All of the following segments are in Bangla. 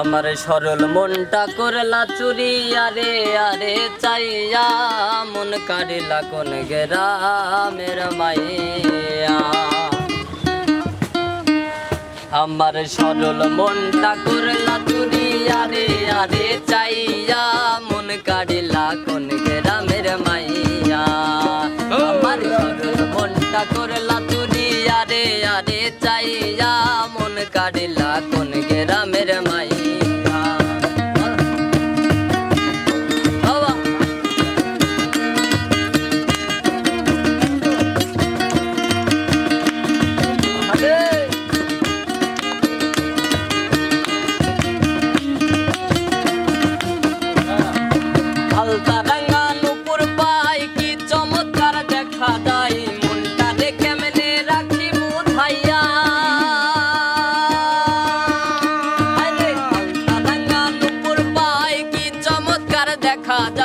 আমার সরল মনটা করলা চুরি আরে আরে চাইয়া। মন কাড়িলা কোন গেরামের মাইয়া। আমার সরল মনটা করলা চুরি আরে আরে চাইয়া। মন কাড়িলা কোন গেরামের মাইয়া। আমার সরল মনটা করলা চুরি আরে আরে চাইয়া। মন কাড়িলা কোন চমৎকার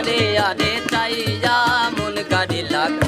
চুরি আরে তাই যা মন গাড়ি কোন